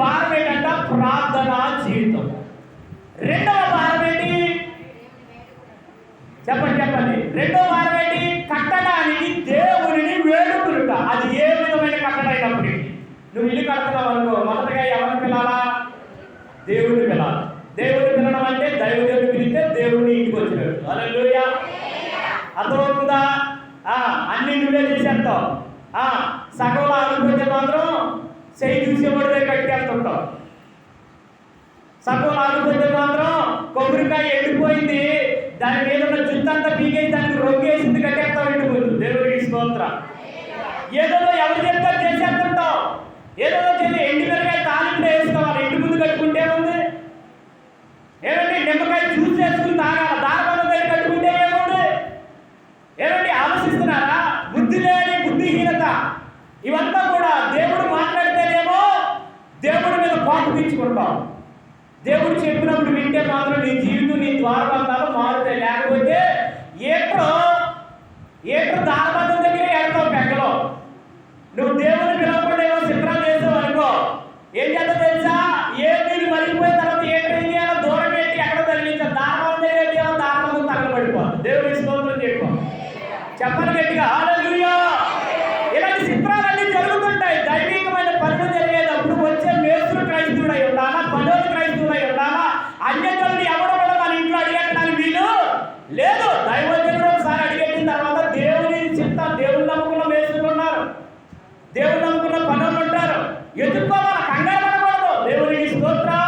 భారం ఏంటంట? ప్రార్థన జీవితం. రెండవ భారం ఏంటి? చెప్పండి చెప్పండి. రెండవ భారం ఏంటి? కట్టడానికి దేవుడిని వేడుకులుట అది ఏ విధమైన కట్టడైనప్పటికీ నువ్వు ఇల్లు కడుతున్నావు అనుకో. మొదటగా ఎవరిని పిలాలా దేవుడిని పిలాలి దేవుడిని పిలడం అంటే దైవదేవుని పిలిస్తే దేవుడిని ఇంటికి వచ్చినట్టు. అలెలుయా అర్థమవుతుందా? అన్ని నువ్వే చేసేస్తావు ఆ, సగంలో ఆగిపోతే మాత్రం చేయి చూసేవాడిదే ఉంటాం సగం ఆగిపోతే మాత్రం కొబ్బరికాయ ఎండిపోయింది. దాని మీద ఉన్న జుత్తంతా పీకేసి దానికి రొంగేసింది కట్టేస్తాం ఎండిపోతుంది దేవుడికి స్తోత్ర. ఏదో ఎవరు చెప్తారు చేసేస్తుంటాం ఏదో చేసి దేవుడు చెప్పినప్పుడు వింటే మాత్రం నీ జీవితం నీ ద్వారా మారుతాయి లేకపోతే ఏప్రో ఏప్రో దారబంధం దగ్గర వెళ్తావు పెక్కలో నువ్వు దేవుని పిలవకుండా ఏమో చిత్రాలు చేసావు అనుకో ఏం చేద్దాం తెలుసా ఏ నీళ్ళు మరిగిపోయిన తర్వాత ఏ ట్రైన్ చేయాలో దూరం పెట్టి ఎక్కడ తగిలించాలి దారబంధం దగ్గర ఏమో దారబంధం తగలబడిపోతుంది దేవుడి స్తోత్రం చెప్పు చెప్పని గట్టిగా హల్లెలూయా ఇలాంటి చిత్రాలన్నీ జరుగుతుంటాయి దైవికమైన పనులు జరిగేటప్పుడు వచ్చే మేస్తులు క్రైస్తవుడై ఉండాలా పనులు క్రైస్తవుడై ఉండాలా అన్యతల్ని ఎవరు కూడా మన ఇంట్లో అడిగేయడానికి వీలు లేదు దైవజనుడు ఒకసారి అడిగేసిన తర్వాత దేవుని చిత్త దేవుని నమ్ముకున్న మేస్తులు ఉన్నారు దేవుని నమ్ముకున్న పనులు ఉంటారు ఎదుర్కోవాలి కంగారు పడకూడదు దేవునికి స్తోత్రం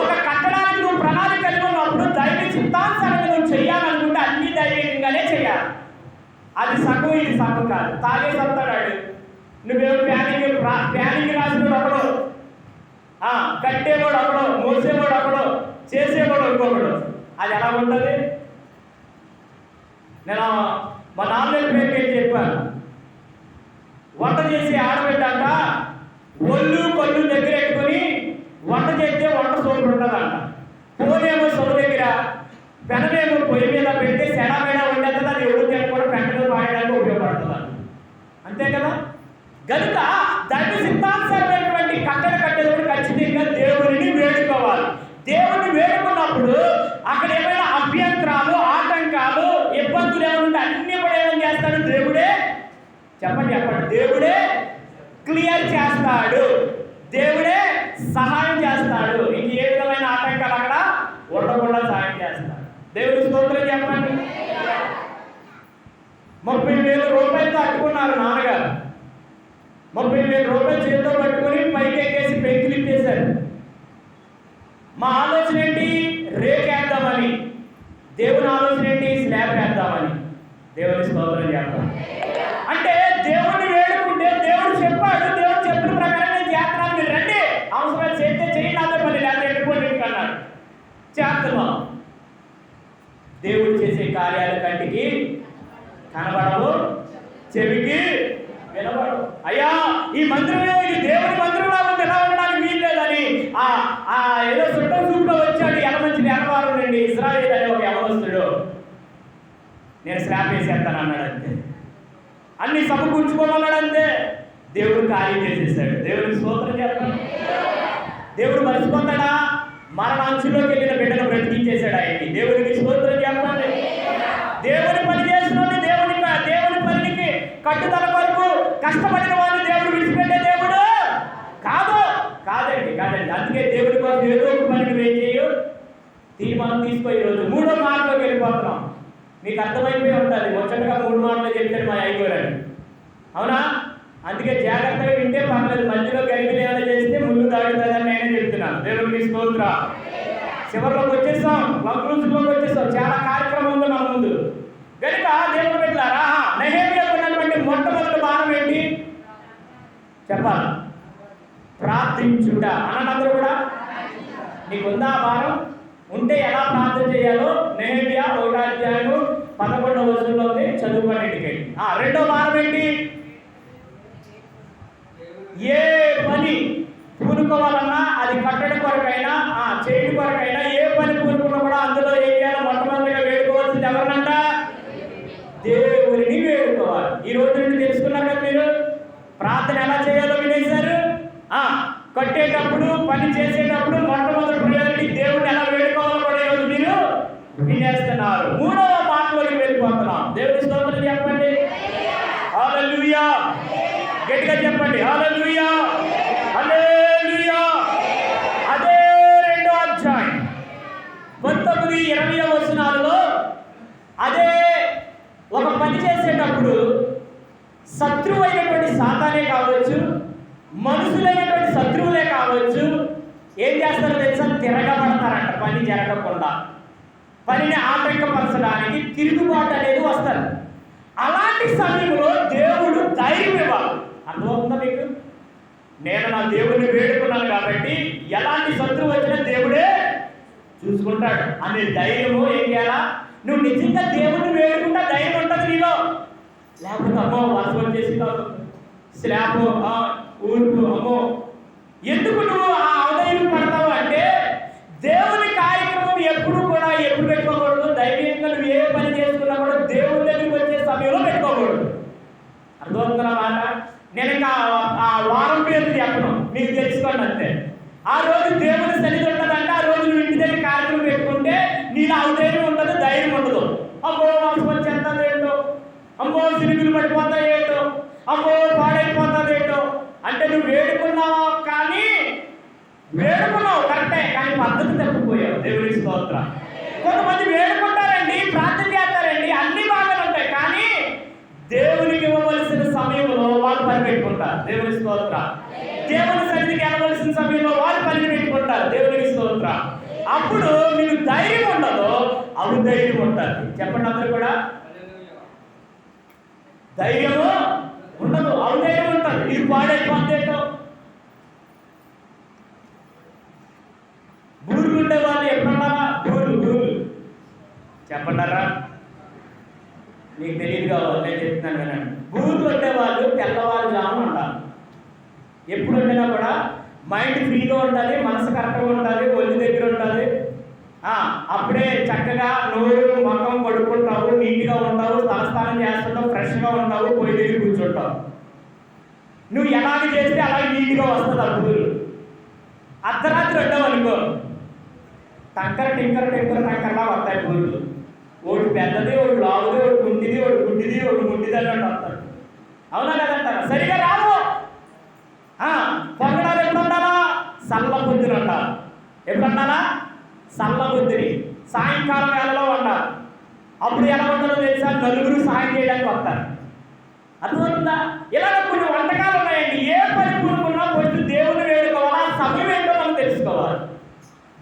ఒక కట్టడానికి నువ్వు ప్రణాళిక కలిగి ఉన్నప్పుడు దైవ చిత్తానుసారంగా నువ్వు చేయాలనుకుంటే అన్ని దైవికంగానే చేయాలి అది సగం ఇది సగం కాదు తాగేసి వస్తాడు నువ్వేమో ప్యానింగ్ రా- ప్యానింగ్ రాసినోడు ఒకడు ఆ, కట్టేవాడు అక్కడో మోసేవాడు అక్కడో చేసేవాడు ఇంకొకడు. అది ఎలా ఉంటుంది? నేను మా నాన్నగారి పేరుకి ఏం చెప్పాను. వంట చేసి ఆడబెట్టాక ఒళ్ళు పళ్ళు దగ్గర పెట్టుకొని వంట చేస్తే వంట సోపు ఉంటుందంట. పోనేమో సొలు దగ్గర పెనమేమో పొయ్యి మీద పెడితే సెడ మీద ఉండేది అది ఎవరు తినకుండా పెంటలో పాడడానికి ఉపయోగపడుతుంది అంతే కదా? గనుక దాన్ని సిద్ధాంతం దేవుణ్ణి వేడుకున్నప్పుడు అక్కడ ఏమైనా అభ్యంతరాలు ఆటంకాలు ఇబ్బందులు ఏమైనా అన్ని కూడా ఏమని చేస్తాడు? దేవుడే చెప్పండి చెప్పండి. దేవుడే క్లియర్ చేస్తాడు. దేవుడే సహాయం చేస్తాడు. ఇంక ఏ విధమైన ఆటంకాలు అక్కడ ఉండకుండా సహాయం చేస్తాడు. దేవుడి స్తోత్రం చెప్పండి. ముప్పై వేల రూపాయలతో అట్టుకున్నారు నాన్నగారు. ముప్పై వేల రూపాయలు చేతితో పట్టుకొని పైకి ఎక్కేసి పెంకులు ఇప్పేశారు మా ఆలోచన ఏంటి రేకేద్దామని దేవుని ఆలోచన ఏంటి స్లాబ్ వేద్దామని దేవుని స్తోత్రం చేద్దాం అంటే దేవుడిని వేడుకుంటే దేవుడు చెప్పాడు దేవుడు చెప్పిన ప్రకారం నేను చేస్తున్నాను మీరు రండి అవసరం చేస్తే చేయండి అదే పని లేదా వెళ్ళిపోండి ఇంటికి అన్నాడు చేస్తున్నాం దేవుడు చేసే కార్యాల కంటికి కనబడవు చెవికి వినబడవు అయ్యా ఈ మందిరమే ఇది దేవుడి మందిరంలో ఉంది ఎలా ఉండడానికి వీలు లేదని ఆ ఆ ఏదో చుట్టం చూపులో వచ్చాడు ఎలమంచి ఎలవారు నుండి ఇజ్రాయేల్ అనే ఒక యవనస్తుడు నేను స్లాబ్ అన్నాడు అంతే అన్ని సమకూర్చుకోమన్నాడు అంతే దేవుడు కార్యం చేసేసాడు. దేవుడికి స్తోత్రం చేస్తాను దేవుడు మర్చిపోతాడా? మరణాంశంలోకి వెళ్ళిన బిడ్డను బ్రతికించేశాడు ఆయన్ని దేవుడికి స్తోత్రం చెప్పండి దేవుని పని చేసినోడిని దేవుని దేవుని పనికి కట్టుదల కొరకు కష్టపడిన వాడిని దేవుడు విడిచిపెట్టే దేవుడు కాదు. కాదండి కాదండి. అందుకే దేవుడి కోసం ఏదో ఒక పనికి వేం తీర్మానం తీసుకో ఈరోజు. మూడో మార్గంలోకి వెళ్ళిపోతున్నాం. మీకు అర్థమైపోయి ఉంటుంది. ముచ్చటగా మూడు మాటలు చెప్తాడు మా అయ్యగారు అవునా? అందుకే జాగ్రత్తగా వింటే పర్లేదు. మధ్యలో గరిబిలి ఏమైనా చేస్తే ముందు దాడుతుందని నేనే చెప్తున్నాను. దేవుడికి స్తోత్ర. చివరిలోకి వచ్చేస్తాం. కంక్లూజన్లోకి వచ్చేస్తాం. చాలా కార్యక్రమం ఉంది మన ముందు. కనుక దేవుడు పెట్టారా నహేమియా ఉన్నటువంటి మొట్టమొదటి భారం ఏంటి? చెప్పాలి. ప్రార్థించుట. అనండి అందరూ కూడా? నీకుందా ఆ భారం ఉంటే ఎలా ప్రార్థన చేయాలో నెహమియా ఒకటో పదకొండవ వచనంలో ఉంది చదువుకోండి ఇంటికి ఆ రెండో వారం ఏంటి? ఏ పని పూనుకోవాలన్నా అది కట్టడం కొరకైనా ఆ చేయడం కొరకైనా ఏ పని పూనుకున్నా కూడా అందులో ఏం చేయాలో మొట్టమొదటిగా వేడుకోవాల్సింది ఎవరినంట? దేవుడిని వేడుకోవాలి. ఈ రోజు నుండి తెలుసుకున్నారు కదా మీరు? ప్రార్థన ఎలా చేయాలో వినేశారు? ఆ కట్టేటప్పుడు పని చేసేటప్పుడు మొట్టమొదటి ప్రయారిటీ దేవుడిని ఎలా వేడుకోవాలో కూడా ఈరోజు మీరు చేస్తున్నారు. మూడవ మాటలోకి వెళ్ళిపోతున్నాం. దేవుడి స్తోత్రం చెప్పండి. హల్లెలూయా. గట్టిగా చెప్పండి. హల్లెలూయా. హల్లెలూయా. అదే రెండో అధ్యాయం. పంతొమ్మిది ఇరవై వచనాలలో అదే ఒక పని చేసేటప్పుడు శత్రువు అయినటువంటి సాతానే కావచ్చు మనుషులైనటువంటి శత్రువులే కావచ్చు ఏం చేస్తారో తెలుసా? తిరగబడతారంట. పని జరగకుండా. పనిని ఆటంకపరచడానికి తిరుగుబాటు అనేది వస్తారు అలాంటి సమయంలో దేవుడు ధైర్యం ఇవ్వాలి. అర్థమవుతుందా మీకు? నేను నా దేవుడిని వేడుకున్నాను కాబట్టి ఎలాంటి శత్రువు వచ్చినా దేవుడే చూసుకుంటాడు. అనే ధైర్యము ఏం చేయాలా నువ్వు నిజంగా దేవుడిని వేడుకుంటా ధైర్యం ఉంటుంది నీలో. లేకపోతే అమ్మో చేసి వచ్చేసి స్లాబ్ ఊరుకు అమ్మో. ఎందుకు నువ్వు ఆ అవధైర్యం పడతావు అంటే దేవుని కార్యక్రమం ఎప్పుడు కూడా ఎప్పుడు పెట్టుకోకూడదు ధైర్యంగా నువ్వు ఏ పని చేసుకున్నా కూడా దేవుని దగ్గరికి వచ్చే సమయంలో పెట్టుకోకూడదు అర్థమవుతున్న మాట నేను ఇంకా ఆ వారం పేరు చెప్పను మీకు తెలుసుకోండి అంతే ఆ రోజు దేవుని సన్నిధి ఉంటుందంటే ఆ రోజు నువ్వు ఇంటి దగ్గర కార్యక్రమం పెట్టుకుంటే నీలో ధైర్యం ఉండదు ధైర్యం ఉండదు అమ్మో వర్షం వచ్చేస్తుంది ఏంటో అమ్మో సిరుగులు పడిపోతాయి ఏంటో అమ్మో పాడైపోతుంది ఏంటో అంటే నువ్వు వేడుకున్నావా కానీ వేడుకున్నావు కరెక్టే కానీ పద్ధతి తప్పిపోయావు దేవుని స్తోత్రం కొంతమంది వేడుకుంటారండి ప్రార్థన చేస్తారండి అన్ని బాగానే ఉంటాయి కానీ దేవునికి ఇవ్వవలసిన సమయంలో వాళ్ళు పని పెట్టుకుంటారు దేవుని స్తోత్ర దేవుని సన్నిధికి వెళ్ళవలసిన సమయంలో వారు పని పెట్టుకుంటారు దేవునికి స్తోత్ర. అప్పుడు మీకు ధైర్యం ఉండదు. అవి ధైర్యం ఉంటుంది. చెప్పండి అందరూ కూడా. ధైర్యము ఉండదు. అవి ధైర్యం ఉంటుంది. ఇది పాడైపోతేటో బూరులు వాళ్ళు ఎప్పుడన్నారా బూరు బూరు చెప్పండారా మీకు తెలియదు కావాలి నేను చెప్తున్నాను వినండి బూరులు ఉండే వాళ్ళు తెల్లవారుజామున ఉండాలి ఎప్పుడు ఉండినా కూడా మైండ్ ఫ్రీగా ఉండాలి మనసు కరెక్ట్గా ఉండాలి ఒళ్ళు దగ్గర ఉండాలి. అప్పుడే చక్కగా నోరు ముఖం కడుక్కుంటావు నీట్గా ఉంటావు తలస్థానం చేస్తుంటావు ఫ్రెష్గా ఉంటావు పోయి దగ్గర కూర్చుంటావు. నువ్వు ఎలాగ చేస్తే అలాగే నీట్గా వస్తుంది ఆ అర్ధరాత్రి ఉండవు అనుకో. టంకర టింకర టింకర టంకరలా వస్తాయి బూర్లు ఒకటి పెద్దది ఒకటి లావుది ఒకటి గుంటిది ఒకటి గుండిది ఒకటి గుండిది అన్నట్టు వస్తాడు అవునా కదంటారా సరిగా రాదు. ఆ, సల్ల బుద్ధిని ఉండాలి ఎప్పుడు సల్ల బుద్ధిని. సాయంకాలం వేళలో ఉండాలి అప్పుడు ఎలా ఉంటుందో తెలుసా నలుగురు సాయం చేయడానికి వస్తారు. అర్థమవుతుందా ఇలా కొన్ని వంటకాలు ఉన్నాయండి. ఏ పని కూరుకున్నా కొంచెం దేవుని వేడుకోవాలా? సమయం ఏంటో మనం తెలుసుకోవాలి.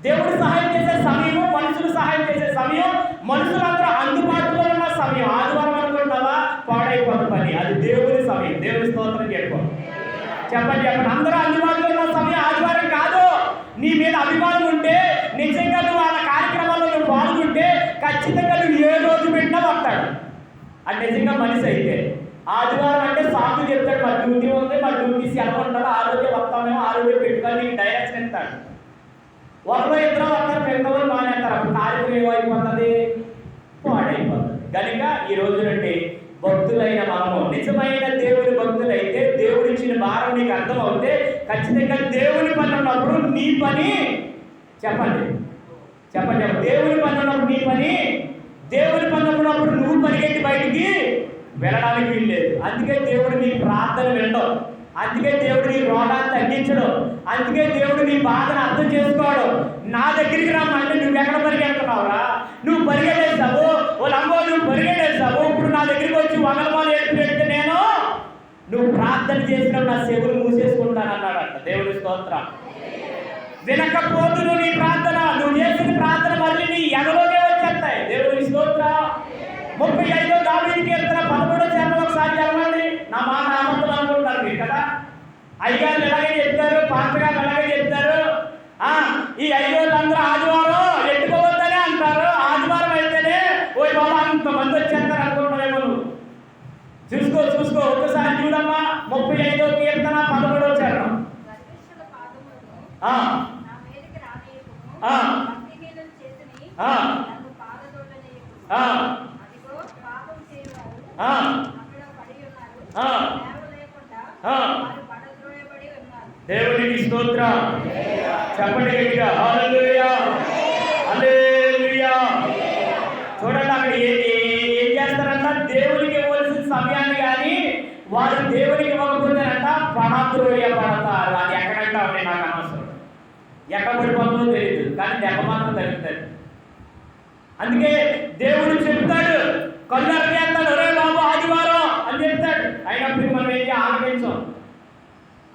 దేవుడు సహాయం చేసే సమయము మనుషులు సహాయం చేసే సమయం మనుషులందరూ అందుబాటులో ఉన్న సమయం. ఆదివారం అనుకుంటావా? పాడైపోతుంది పని. అది దేవుని సమయం. దేవుని స్తోత్రం చెప్పు. చెప్పండి చెప్పండి. అందరూ అందుబాటులో ఉన్న సమయం ఆదివారం కాదు. నీ మీద అభిమానం ఉంటే నిజంగా నువ్వు వాళ్ళ కార్యక్రమాల్లో నువ్వు పాల్గొంటే ఖచ్చితంగా నువ్వు ఏ రోజు పెట్టినా వస్తాడు అది నిజంగా మనిషి అయితే. ఆదివారం అంటే సాకు చెప్తాడు మా డ్యూటీ ఉంది మా డ్యూటీ సెలవు ఉండాలి ఆ రోజే వస్తామేమో ఆ రోజే పెట్టుకొని నీకు డైరెక్షన్ ఇస్తాడు. ఒకరో ఇద్దరు వస్తారు మిగతా మానేస్తారు. అప్పుడు కార్యక్రమం ఏమైపోతుంది? పాడైపోతుంది. కనుక ఈ రోజు నుండి భక్తులైన మనము నిజమైన దేవుని భక్తులైతే భారం నీకు అర్థమవుతే ఖచ్చితంగా దేవుని పని ఉన్నప్పుడు నీ పని చెప్పండి. చెప్పండి దేవుని పని ఉన్నప్పుడు నీ పని దేవుని పని ఉన్నప్పుడు నువ్వు పరిగెత్తి బయటికి వెళ్ళడానికి వీల్లేదు అందుకే దేవుడు నీ ప్రార్థన వినడం. అందుకే దేవుడు నీ రోగాన్ని తగ్గించడం. అందుకే దేవుడు నీ బాధను అర్థం చేసుకోవడం. నా దగ్గరికి రమ్మంటే నువ్వు ఎక్కడ పరిగెడుతున్నావురా? నువ్వు పరిగెడేస్తావు వాళ్ళ అమ్మో నువ్వు పరిగెడేస్తావు ఇప్పుడు నా దగ్గరికి వచ్చి వంగలమాలు ఏడుపు నువ్వు ప్రార్థన చేసినా నా చెవులు మూసేసుకుంటాను అన్నాడంట దేవుడి స్తోత్రం. వినకపోతును నీ ప్రార్థన నువ్వు చేసిన ప్రార్థన మళ్ళీ నీ ఎగలోనే వచ్చేస్తాయి. దేవుడి స్తోత్ర. ముప్పై ఐదో దావీది కీర్తన పదమూడో చరణం ఒకసారి చదవండి. నా మా నామంతులు అనుకుంటారు మీరు కదా? అయ్యగారు ఎలాగే చెప్తారు? పాత్రగారు ఎలాగే చెప్తారు? ఆ ఈ ఐదో అందరూ ఆదివారం ఎట్టుకోవద్దనే అంటారు ఆదివారం అయితేనే ఓ బాబా అంత మంది వచ్చేస్తారు అనుకుంటారేమో నువ్వు చూసుకో చూసుకో ఒక్కసారి చూడమ్మా ముప్పై ఐదో కీర్తన పదమూడో చరణం గర్విష్ఠుల పాదములను ఆ. నా మీదికి రానీయకుము. ఆ. భక్తిహీనుల చేతిని ఆ. నన్ను పారదోలనీయకుము. ఆ. అదిగో పాపం చేయువారు ఆ. అక్కడ పడి ఉన్నారు. ఆ. చూడమ్మా. ముప్పై ఐదో కీర్తన పదమూడో చరణం. దేవునికి స్తోత్ర. చెప్పండి గట్టిగా. హల్లెలూయా. హల్లెలూయా. చూడండి అక్కడ ఏం చేస్తారంట దేవునికి ఇవ్వాల్సిన సమయాన్ని కానీ వారు దేవునికి పణద్రోయ పడతారు అది ఎక్కడంటే అవునే నాకు అనవసరం. ఎక్కడ పడిపోతుందో తెలియదు కానీ దెబ్బ మాత్రం తగ్గుతుంది అందుకే దేవుడు చెప్తాడు కళ్ళు అర్పేస్తాడు ఒరే బాబు ఆదివారం అని చెప్తాడు. అయినప్పుడు మనం ఏంటి ఆలకించాం.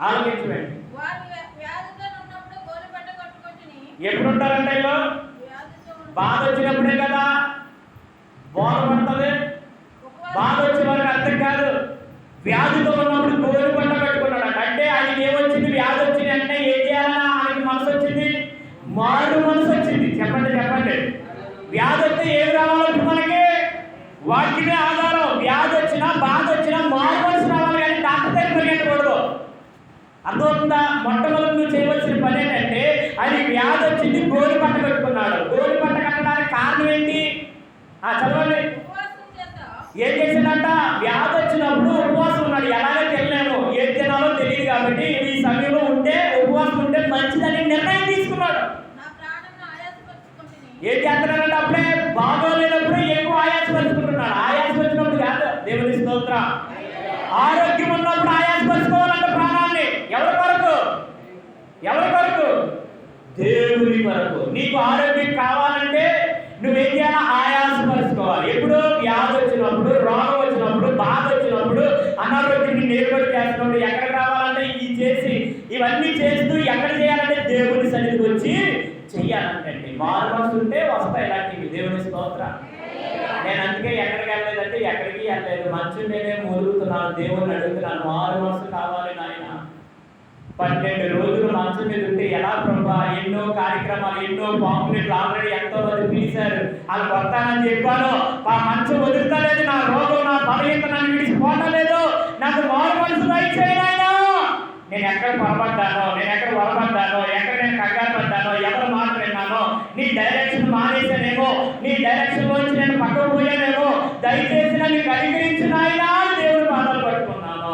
ఆలకించమండి. వారు వ్య- వ్యాధితో ఉన్నప్పుడు గోరుబట్ట కట్టుకొచ్చిని ఎప్పుడు ఉంటారంటే ఇలా బాధ వచ్చినప్పుడే కదా? బోధపడుతుంది బాధ వచ్చే వారికి అర్థం కాదు. వ్యాధితో ఉన్నప్పుడు గోరు పంట పెట్టుకున్నాడు. అంటే ఆయనకి ఏమొచ్చింది? వ్యాధి వచ్చింది అంటే ఏం చేయాలన్నా ఆయనకి మనసు వచ్చింది? మారు మనసు వచ్చింది. చెప్పండి చెప్పండి. వ్యాధి వస్తే ఏం రావాలంటే మనకి? వాటినే ఆధారం. వ్యాధి వచ్చినా బాధ వచ్చినా మారు మనసు రావాలి కానీ డాక్టర్ దగ్గర పరిగెట్టకూడదు అర్థమవుతుందా? మొట్టమొదటి నువ్వు చేయవలసిన పని ఏంటంటే అది వ్యాధి వచ్చింది గోరు పంట పెట్టుకున్నాడు. గోరు పంట కట్టడానికి కారణం ఏంటి? ఆ చదవండి. ఏం చేసిందంట వ్యాధి వచ్చినప్పుడు ఉపవాసం ఉన్నాడు. ఎలాగో తెలియలేము ఏం తినాలో తెలియదు కాబట్టి ఈ సమయంలో ఉంటే ఉపవాసం ఉంటే మంచిదని నిర్ణయం తీసుకున్నాడు. ఏం చేస్తున్నాడంటే అప్పుడే? బాగోలేనప్పుడు ఎక్కువ ఆయాసపరుచుకుంటున్నాడు. ఆయాసపరిచినప్పుడు కాదు దేవుని స్తోత్రం. ఆరోగ్యం ఉన్నప్పుడు ఆయాసపరుచుకోవాలంటే ప్రాణాన్ని. ఎవరి కొరకు? ఎవరి కొరకు? దేవుని కొరకు. నీకు ఆరోగ్యం కావాలంటే నువ్వేం చేయాలి ఆయాసపరుచుకోవాలి ఎప్పుడు వ్యాధి వచ్చినప్పుడు రోగం వచ్చినప్పుడు బాధ వచ్చినప్పుడు అనారోగ్యం నేర్పడి చేస్తున్నప్పుడు ఎక్కడికి రావాలంటే ఇది చేసి ఇవన్నీ చేస్తూ ఎక్కడ చేయాలంటే దేవుని సన్నిధికి వచ్చి చెయ్యాలంటే మారు మనసు ఉంటే వస్తాయి ఇలాంటివి దేవుని స్తోత్రం నేను అందుకే ఎక్కడికి వెళ్ళలేదంటే ఎక్కడికి వెళ్ళలేదు మంచు నేనే అడుగుతున్నాను మారు మనసు కావాలి నాయన. పన్నెండు రోజులు మంచం మీద ఉంటే ఎలా ప్రభా? ఎన్నో కార్యక్రమాలు ఎన్నో పాంప్లెట్లు ఆల్రెడీ ఎంతో మంది పిలిచారు. అది వస్తానని చెప్పాను. ఆ మంచం వదులుతలేదు నా రోగం నా బలహీనత నన్ను విడిచిపోవట్లేదు. నాకు మారు మనసు దయచేయనాయనా నేను ఎక్కడ పొరపడ్డానో నేను ఎక్కడ పొరపడ్డానో ఎక్కడ నేను కంగారు పడ్డానో ఎవరు మాట విన్నానో నీ డైరెక్షన్ మానేసానేమో నీ డైరెక్షన్ వచ్చి నేను పక్కకు పోయానేమో దయచేసి నన్ను దేవుడు పాదాలు పట్టుకున్నాను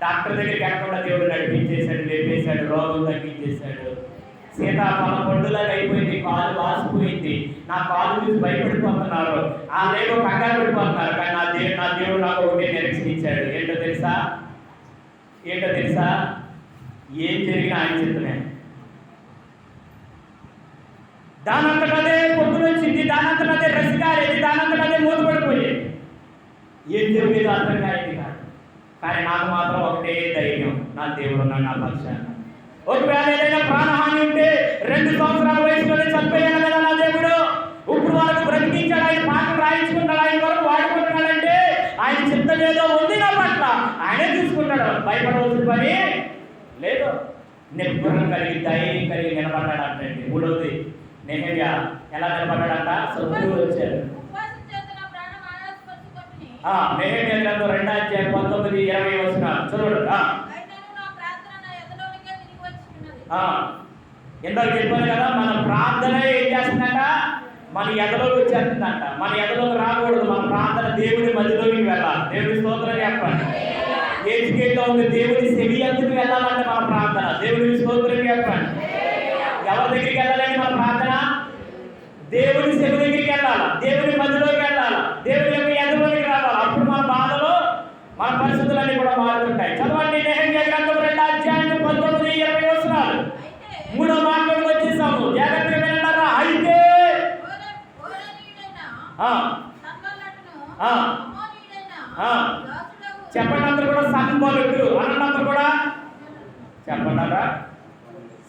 డాక్టర్ దగ్గరికి ఎక్కడ దేవుడు నడిపించేశాడు లేపేశాడు రోగం తగ్గించేశాడు. సీతాఫలం పండులాగా అయిపోయింది కాలు వాసిపోయింది. నా కాలు చూసి భయపడిపోతున్నారు. ఆ లేదో కంగారు పడిపోతున్నారు కానీ నా దేవుడు నా దేవుడు నాకు ఒకటే నిరీక్షణ ఏంటో తెలుసా? ఏంటో తెలుసా? ఏం జరిగినా ఆయన చిత్తమే దానంతటదే పొద్దునొచ్చింది దానంతటదే రసికారేది దానంతటదే మూతపడిపోయేది ఏం జరిగేదో అర్థం కాలేదు కాదు కానీ నాకు మాత్రం ఒకటే ధైర్యం. నా దేవుడు ఉన్నాడు నా పక్షాన ఒకవేళ ఏదైనా ప్రాణహాని ఉంటే రెండు సంవత్సరాల వయసులోనే చనిపోయాను కదా నా దేవుడు. ఇప్పుడు వరకు బ్రతికించాడు ఆయన పాటలు రాయించుకున్నాడు ఆయన వరకు వాడుకుంటున్నాడంటే ఆయన చిత్తం ఏదో ఉంది నా పట్ల. ఆయనే చూసుకుంటాడు. భయపడవలసిన పని లేదు. నిబ్బరం కలిగి ధైర్యం కలిగి నిలబడ్డాడు అంటే మూడవది నెహమ్యా ఎలా నిలబడ్డాడంట? శత్రువులు వచ్చాడు. ఆ నెహమ్యా గ్రంథం రెండో అధ్యాయం పంతొమ్మిది ఇరవై వచ్చిన ఆ. ఇందాక చెప్పాను కదా మన ప్రార్థన ఏం చేస్తుందంట? మన ఎదలోకి వచ్చేస్తుందంట. మన ఎదలోకి రాకూడదు. మన ప్రార్థన దేవుని మధ్యలోకి వెళ్ళాలి. దేవుని స్తోత్రం చెప్పండి. ఏ స్టేట్లో ఉంది దేవుని సెవి ఎందుకు వెళ్ళాలంటే మన ప్రార్థన. దేవుని స్తోత్రం చెప్పండి. ఎవరి దగ్గరికి వెళ్ళాలండి మన ప్రార్థన? దేవుని సెవి దగ్గరికి వెళ్ళాలి? దేవుని మధ్యలోకి వెళ్ళాలి? దేవుని యొక్క ఎదురులోకి రావాలి అప్పుడు మన బాధలు మన పరిస్థితులన్నీ కూడా మారుతుంటాయి చదవండి నెహమ్యా గ్రంథం రెండు అధ్యాయం పంతొమ్మిది ఇరవై వచనాలు అయితే మూడో మాటలకు వచ్చేసాము జాగ్రత్తగా వినంటారా అయితే ఓర- ఓరనీయుడైన ఆ, సంగలటును ఆ. అమోనీయుడైన ఆ. దాసుడగు చెప్పండి అందరూ కూడా సంబలుడు అనండి అందరూ కూడా చెప్పండారా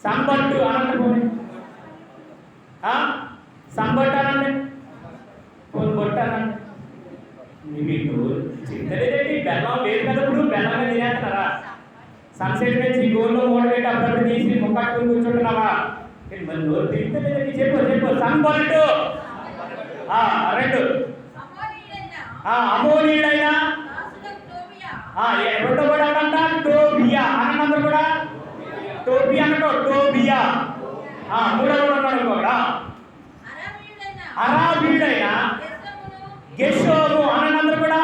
సంబట్టు అనండి పోనీ ఆ? సంబట్టు అనండి పోనీ బొట్టు అనండి మీకు చింతలేదేంటి బెల్లం లేదు కదా ఇప్పుడు బెల్లం తినేస్తున్నారా సన్సెట్ నుంచి గోల్లో మూడు పెట్టి అప్పుడప్పుడు తీసి ముక్కట్టుకుని కూర్చుంటున్నావా ఏంటి మరి నోరు తింటలేదండి చెప్పు చెప్పు సంబట్టు ఆ, రెండు అమోనీయుడైన ఆ అమోనీయుడైనా దాసుడగు టోబియా ఆ, ఏ రెండో కూడా అంట టోబియా. అన్నందరూ కూడా? టోబియా అనుకో టోబియా. ఆ మూడో కూడా ఉన్నాడు కూడా అరాబీడైన అరాబీయుడైన గెస్సమును గెషోము కూడా?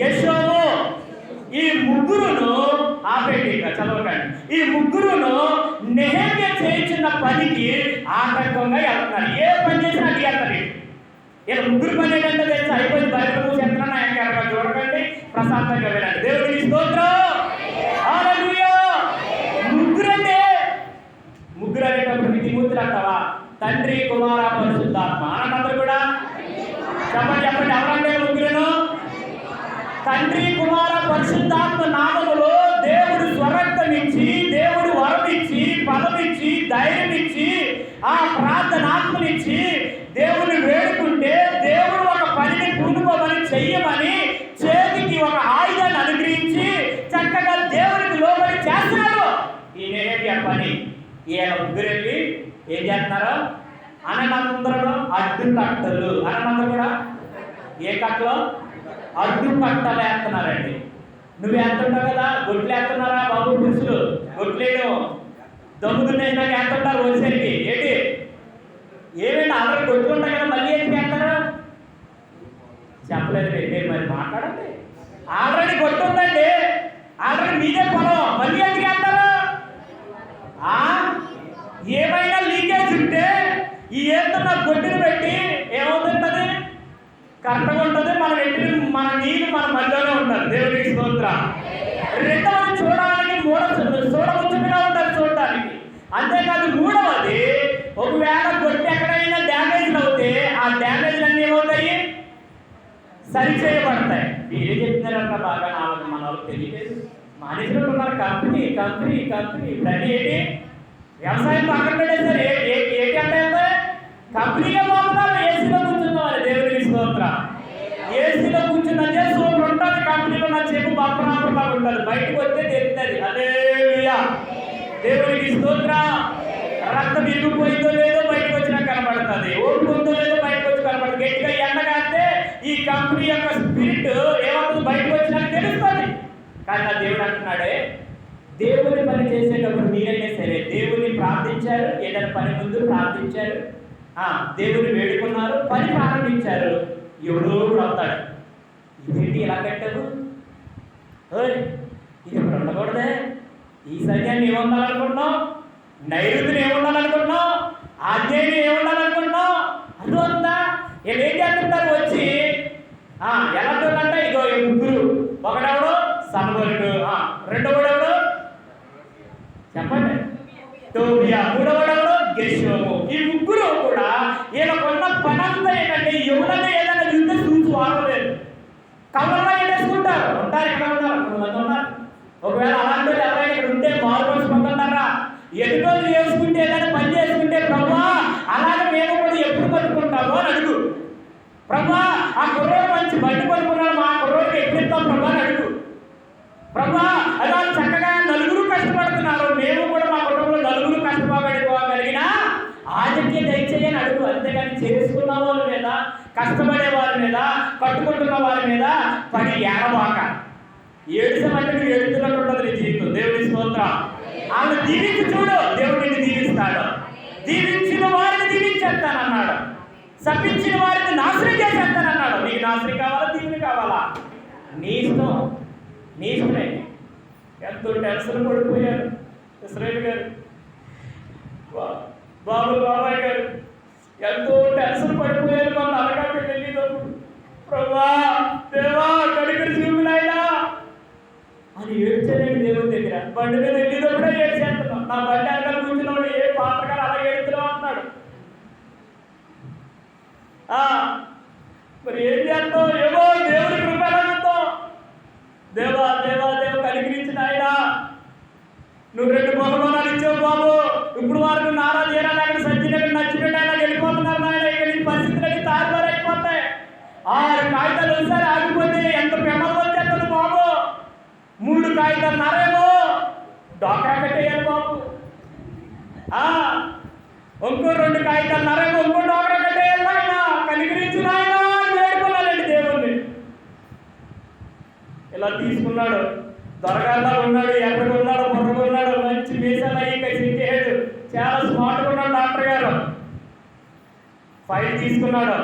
గెషోము. ఈ ముగ్గురును ఆపేయండి ఇంకా చదవకండి. ఈ ముగ్గురును నెహమ్య చేయించిన పనికి ఆటంకంగా వెళ్తున్నారు ఏ పని చేసినా అది ఇలా ముగ్గురు పని ఏంటంటే తెలుసు అయిపోయింది బయట మూసి ఆయన ఇంకా చూడకండి. ప్రశాంతంగా వినండి. దేవుడి స్తోత్రం. ముగ్గురు అంటే ముగ్గురు అనేటప్పుడు విధిమూర్తులు అంటావా? తండ్రి కుమార పరిశుద్ధాత్మ. అనండి కూడా? చెప్పండి చెప్పండి. ఎవరంటే ముగ్గురును? తండ్రి కుమార పరిశుద్ధాత్మ నామములో దేవుడు స్వరక్తం ఇచ్చి దేవుడు వరం ఇచ్చి పదం ఇచ్చి ధైర్యం ఇచ్చి ఆ ప్రార్థనాత్మనిచ్చి ఈయన ముగ్గురు వెళ్ళి ఏం చేస్తున్నారు? అనంతరంలో అడ్డు కట్టలు అనంతరం కూడా ఏ కట్టలో? అడ్డు కట్టలు వేస్తున్నారండి. నువ్వు వేస్తుంటావు కదా గొడ్లు వేస్తున్నారా బాబు పురుషులు గొడ్లేయడం ఎంత వేస్తుంటారు వచ్చేసరికి ఏంటి? ఏమైనా అందరూ గొడ్లు ఉంటాయి కదా మళ్ళీ ఏంటి వేస్తారా? చెప్పలేదు మీరు మరి మాట్లాడండి. ఆల్రెడీ గొడ్డు ఉందండి. ఆల్రెడీ మీదే పొలం. మళ్ళీ ఎందుకు వేస్తారు ఆ? ఏమైనా లీకేజ్ ఉంటే ఈ ఏతున్న గొడ్డుని పెట్టి ఏమవుతుంటది కరెక్ట్గా ఉంటుంది మన వెంటనే మన నీళ్ళు మన మధ్యలోనే ఉంటారు దేవుడికి స్తోత్రం రెండవది చూడడానికి మూడ చూడముచ్చటగా ఉంటారు చూడడానికి అంతేకాదు మూడవది ఒకవేళ గొడ్డు ఎక్కడైనా డ్యామేజ్ అవుతే ఆ డ్యామేజ్ అన్నీ ఏమవుతాయి సరి చేయబడతాయి మీరే చెప్తున్నారంట బాగా నాకు మన వాళ్ళకి తెలియలేదు మానేసినట్టు ఉన్నారు కంపెనీ కంపెనీ కంపెనీ ఇప్పుడన్నీ ఏంటి? వ్యవసాయం పక్కన పెట్టేశారు ఏ- ఏ- ఏంటి అంటే కంపెనీగా పోతున్నారు ఏసీలో కూర్చున్నారు దేవుడికి స్తోత్రం. ఏసీలో కూర్చున్న సూపర్ ఉంటుంది. కంపెనీలో నా చెప్పు బప్పరాపరలా ఉంటుంది బయటకు వస్తే తెలుస్తుంది. అదే దేవుడికి స్తోత్రం. రక్తం ఇరిగిపోయిందో లేదో బయటకు వచ్చినా కనబడుతుంది ఓపిక ఉందో లేదో బయటకు వచ్చి కనబడుతుంది గట్టిగా ఎండగాస్తే ఈ కంపెనీ యొక్క స్పిరిట్ ఏమవుతుంది బయటకు వచ్చినా తెలుస్తుంది. కానీ నా దేవుడు అంటున్నాడే దేవుని పని చేసేటప్పుడు మీరైనా సరే దేవుని ప్రార్థించారు ఏదైనా పని ముందు ప్రార్థించారు ఆ దేవుని వేడుకున్నారు పని ప్రారంభించారు ఎవడో కూడా అవుతాడు. ఇదేంటి ఎలా కట్టదు ఓయ్ ఇది ఇప్పుడు ఉండకూడదే? ఈ సైన్యాన్ని ఏముండాలనుకుంటున్నావు? నైరుతిని ఏముండాలనుకుంటున్నావు? ఆజ్ఞని ఏముండాలనుకుంటున్నావు? అర్థమవుతుందా వీళ్ళు ఏం చేస్తుంటారు వచ్చి? ఆ, ఎలా ఉంటుందంటే? ఇగో ఈ ముగ్గురు. ఒకడెవడో? సన్బలుడు రెండవడెవడు చెప్పండి. టోబియా. మూడవడెవడు గెషోము ఈ ముగ్గురు కూడా వీళ్ళకున్న పనంతా ఏంటంటే ఎవరైనా ఏదైనా యుద్ధ చూసి వాడలేదు కవర్లో వేసుకుంటారు ఉంటారు ఇక్కడ ఉన్నారు కొంతమంది ఉన్నారు ఒకవేళ అలాంటి వాళ్ళు ఎవరైనా ఇక్కడ ఉంటే మారుమనిషి పొందుతారా ఎదుటోళ్ళు చేసుకుంటే ఏదైనా పని చేసుకుంటే ప్రభా అలాగే మేము కూడా ఎప్పుడు పట్టుకుంటామో అని అడుగు ప్రభా ఆ కుర్రోడు మంచి బండి కొనుక్కున్నాడు మా కుర్రోడికి ఎప్పుడు ఇస్తాం ప్రభా అని అడుగు ప్రభా అలా చక్కగా నలుగురు కష్టపడుతున్నారు మేము కూడా మా కుటుంబంలో నలుగురు కష్టపడుకోగలిగిన ఆధిక్య దయచేయని అడుగు అంతేగాని చేసుకున్న వాళ్ళ మీద కష్టపడే వారి మీద కట్టుకుంటున్న వారి మీద పని ఏడబాక. ఏడుసమంటే నువ్వు ఏడుతున్నట్టు ఉంటుంది నీ జీవితం. దేవుడి స్తోత్రం. ఆమె దీవించి చూడు దేవుడు నిన్ను దీవిస్తాడు. దీవించిన వారిని దీవించేస్తానన్నాడు. శపించిన వారిని నాశనం చేసేస్తానన్నాడు. నీకు నాశనం కావాలా దీవిని కావాలా? నీ ఇష్టం. నీ ఇష్టమే. ఎంతో టెన్షన్ పడిపోయారు. ఇస్రాయల్ గారు. బాబు బాబాయ్ గారు. ఎంతో టెన్షన్ పడిపోయాను మన అలగాకి వెళ్ళేటప్పుడు ప్రభా దేవా కడికడి చూపులైనా అని ఏడ్చలేని దేవుడి దగ్గర. బండి మీద వెళ్ళేటప్పుడే ఏడ్చేస్తున్నాం. నా బండి అక్కడ కూర్చున్నాడు ఏ పాత్రగారు అలా ఏడుతున్నావు అంటున్నాడు. ఆ, మరి ఏం చేస్తావు? ఏమో దేవుని కృపలతో దేవా దేవా దేవ కనికరించిన ఆయన నువ్వు రెండు బహుమానాలు ఇచ్చావు బాబు. ఇప్పుడు వారికి నారా తీరాలి అక్కడ డాక్టర్ పెట్టేయాలి బాబు. ఇంకో రెండు కాగితాలు నరేమో ఇంకో డాక్టర్ పెట్టేయాలి ఆయన కనికరించిన ఆయన వేడుకోవాలండి దేవుణ్ణి. ఇలా తీసుకున్నాడు. దొరగాల్లా ఉన్నాడు ఎక్కడ ఉన్నాడు బుర్రగా ఉన్నాడు మంచి మీసాలు అయ్యి కసిరికేడు చాలా స్మార్ట్గా ఉన్నాడు డాక్టర్ గారు. ఫైల్ తీసుకున్నాడు.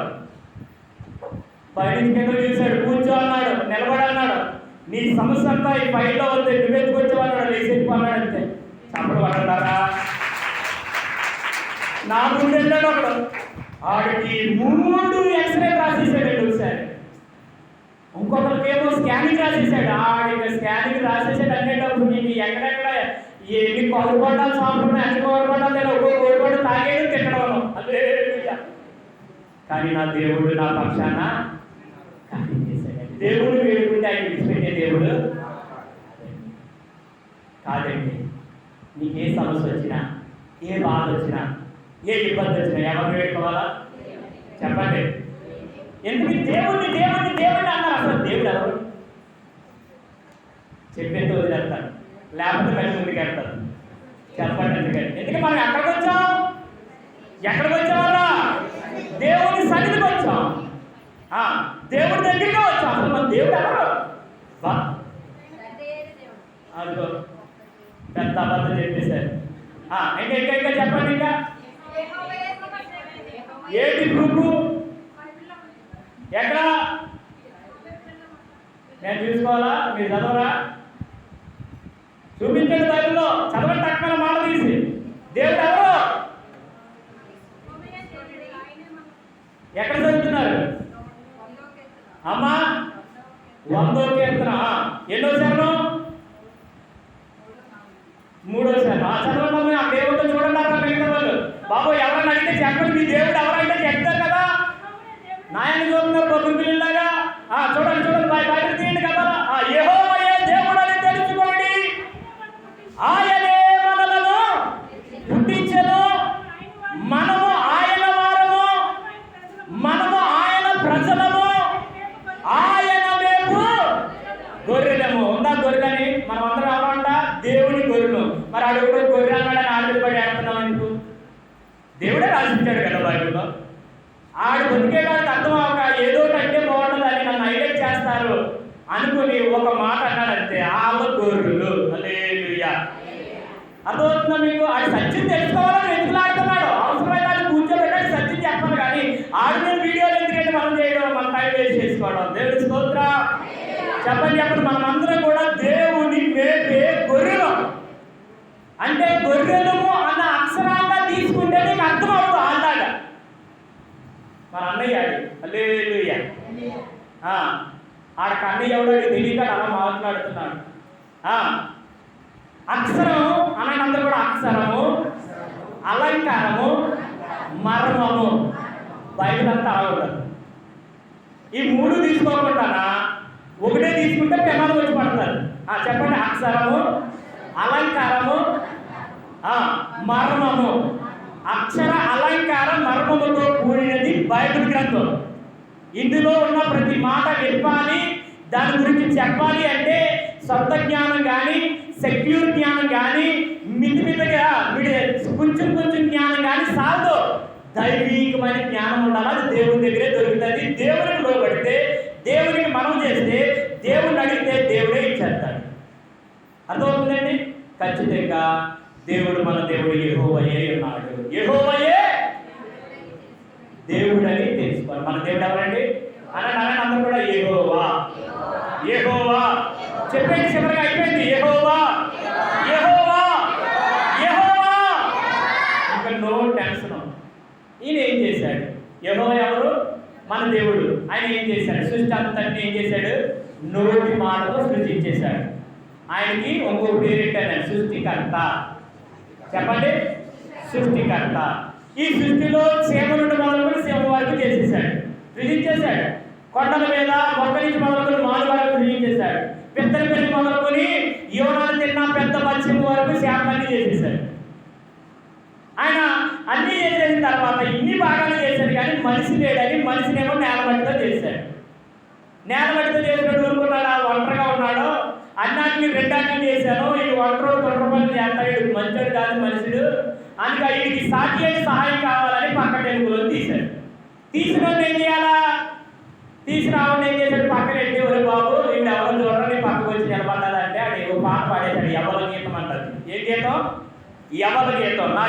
ఫైల్ కింద తీశాడు. కూర్చో అన్నాడు. నిలబడన్నాడు నీ సమస్య అంతా ఈ ఫైల్లో ఉంది. నువ్వెందుకు వచ్చావు అన్నాడు అన్నాడు అంతే చప్పుడు పడుతున్నారా నా ముందు వెళ్ళాడు ఆడికి మూడు ఎక్స్రే రాసేసాడండి ఒకసారి ఇంకొకరికేమో స్కానింగ్ రాసేసాడు. ఆడికి స్కానింగ్ రాసేసాడు అనేటప్పుడు నీకు ఎక్కడెక్కడ ఎన్ని కొలగొట్టాలు సాంప్రదాయం ఎన్ని కొలగొట్టాలు నేను ఒక్కో కోడిగొట్ట తాగేది తిట్టడం హల్లెలూయా. కానీ నా దేవుడు నా పక్షాన కానీ దేవుడు వేడుకుంటే ఆయన విడిచిపెట్టే దేవుడు కాదండి. నీకు ఏ సమస్య వచ్చినా ఏ బాధ వచ్చినా ఏ ఇబ్బంది వచ్చినా ఎవరు వేడుకోవాలా? చెప్పండి. ఎందుకు దేవుడిని దేవుడిని దేవుడిని అన్నారు? అసలు దేవుడు ఎవరు? చెప్పేంత వదిలేస్తాను లేకపోతే మళ్ళీ ముందుకు వెళ్తాను చెప్పండి ఎందుకంటే ఎందుకంటే మనం ఎక్కడికి వచ్చాం? ఎక్కడికి వచ్చామరా దేవుని సన్నిధికి వచ్చాం. దేవుడి దగ్గరికి వచ్చాం అసలు మన దేవుడు ఎవరు బా తండ్రి అయిన దేవుడు. అదిగో. పెద్ద అబద్ధం చెప్పేశారు. ఆ, ఇంకా ఇంకా ఇంకా చెప్పండి ఇంకా. ఏంటి ప్రూఫ్ ఎక్కడ? నేను చూసుకోవాలా? మీరు చదవరా? చూపించండి బైబిల్లో చదవండి తక్కువ మాట తీసి. దేవుడు ఎవరు? ఎక్కడ చదువుతున్నారు? అమ్మా? వందో కీర్తన ఎన్నో శరణం మూడో శరణం ఆ చదవండి ఆ దేవుడితో చూడండి అక్కడ మిగతా వాళ్ళు. బాబు ఎవరైనా అడిగితే చెప్పండి మీ దేవుడు ఎవరంటే చెప్తారు కదా. నాయన చూస్తున్నారు బొగ్గురు పిల్లలాగా ఆ చూడండి చూడండి బయ బయట తీయండి కదా ఆ యెహోవాయే దేవుడు అని తెలుసుకోండి ఆయనే మనలను పుట్టించెను మనము ఆయన వారము మనము ఆయన ప్రజలము ఆయన మేము గొర్రెలము ఉందా గొర్రెలని మనం అందరం అవ్వంట దేవుని గొర్రెలు మరి ఆడు కూడా గొర్రె అన్నాడని ఆడు పడి ఆడుతున్నాం ఎందుకు దేవుడే రాసించాడు కదా బైబిల్లో ఆడు బతికే వాళ్ళకి అర్థం అవ్వక ఏదో ఒకటి అంటే బాగుంటుందని నన్ను హైలైట్ చేస్తారు అనుకుని ఒక మాట అన్నాడంతే ఆళ్ళ గొర్రెలు హల్లెలూయా అర్థమవుతుందా మీకు ఆడు సత్యం తెలుసుకోవాలని వెతుకులాడుతున్నాడు అవసరమైతే అది కూర్చోబెట్టాడు సత్యం చెప్పాలి కానీ ఆడు నేను వీడియోలు ఎందుకంటే మనం చేయడం మన టైం వేస్ట్ చేసుకోవడం దేవుడి స్తోత్ర చెప్పండి చెప్పండి మనం అందరం కూడా దేవుని మేపే గొర్రెలు అంటే గొర్రెలము అన్న అక్షరాంగా తీసుకుంటే నీకు అర్థం అవుతుంది ఆందాగా మన అన్నయ్య ఆడు హల్లెలూయ ఆ ఆడ కన్నయ్య ఎవడో తెలియక అలా మాట్లాడుతున్నాడు అక్షరము అక్షరం అందరూ కూడా అక్షరము. అలంకారము. మర్మము. బైబిల్ అంతా అలా ఉండదు ఈ మూడు తీసుకోకుండా ఒకటే తీసుకుంటే పెనాలు వచ్చి పడతారు ఆ చెప్పండి. అక్షరము అలంకారము మర్మము. అక్షర అలంకార మర్మముతో కూడినది బైబిల్ గ్రంథం. ఇందులో ఉన్న ప్రతి మాట విప్పాలి. దాని గురించి చెప్పాలి అంటే సొంత జ్ఞానం కానీ సెక్యూర్ జ్ఞానం కానీ మితిమితగా విడి కొంచెం కొంచెం జ్ఞానం కానీ సాల్దు దైవికమైన జ్ఞానం ఉండాలి. అది దేవుని దగ్గరే దొరుకుతుంది. దేవునికి లోబడితే దేవునికి మనం చేస్తే దేవుడిని అడిగితే దేవుడే ఇచ్చేస్తాడు. అర్థమవుతుందండి? ఖచ్చితంగా దేవుడు మన దేవుడు యెహోవయే ఉన్నాడు ఎహోవయే దేవుడు అని తెలుసుకోవాలి. మన దేవుడు ఎవరండి? అనండి అందరూ కూడా ఏహోవా ఏహోవా చెప్పేది చివరిగా అయిపోయింది. యహోవా యెహోవా యెహోవా. ఇక్కడ నో టెన్షన్. ఈయన ఏం చేశాడు? యెహోవా ఎవరు? మన దేవుడు. ఆయన ఏం చేశాడు? సృష్టి అంతటిని ఏం చేశాడు? నోటి మాటతో సృష్టించేశాడు ఆయనకి ఇంకో పేరు పెట్టాను. సృష్టికర్త. చెప్పండి. సృష్టికర్త. ఈ సృష్టిలో చీమ నుండి మొదలుకొని సింహ వరకు చేసేసాడు సృజించేశాడు. కొండల మీద మొక్క నుంచి మొదలుకొని మాను వరకు సృజించేశాడు. పెద్దల పెళ్ళి మొదలుకొని యోనాలు తిన్న పెద్ద మత్స్యం వరకు శాపాన్ని చేసేసారు ఆయన అన్ని చేసేసిన తర్వాత ఇన్ని భాగాలు చేశారు కానీ మనిషి లేడని మనిషినేమో నేల మట్టితో చేశాడు నేల మట్టితో చేసినట్టు ఊరుకున్నాడు? ఆ ఒంటరిగా ఉన్నాడు. అన్నాటిని రెండాటిని చేశాను. ఈ ఒంటరి కుటుంబాన్ని పనులు చేస్తాడు వీడు మంచోడు కాదు మనుషుడు. అందుకే వీడికి సాటి సహాయం కావాలని పక్క టెంపులో తీశాడు తీసిన ఏం చేయాలా? తీసుకురావడం ఏం చేశాడు? పక్కన ఎట్టి ఒరే బాబు? వీడు ఎవరు చూడరని పక్కకు వచ్చి నిలబడ్డాడంటే అది ఓ పాట పాడేశాడు. ఎవరి గీతం అంటారు? ఏం గీతం? ఎవరి గీతం? నా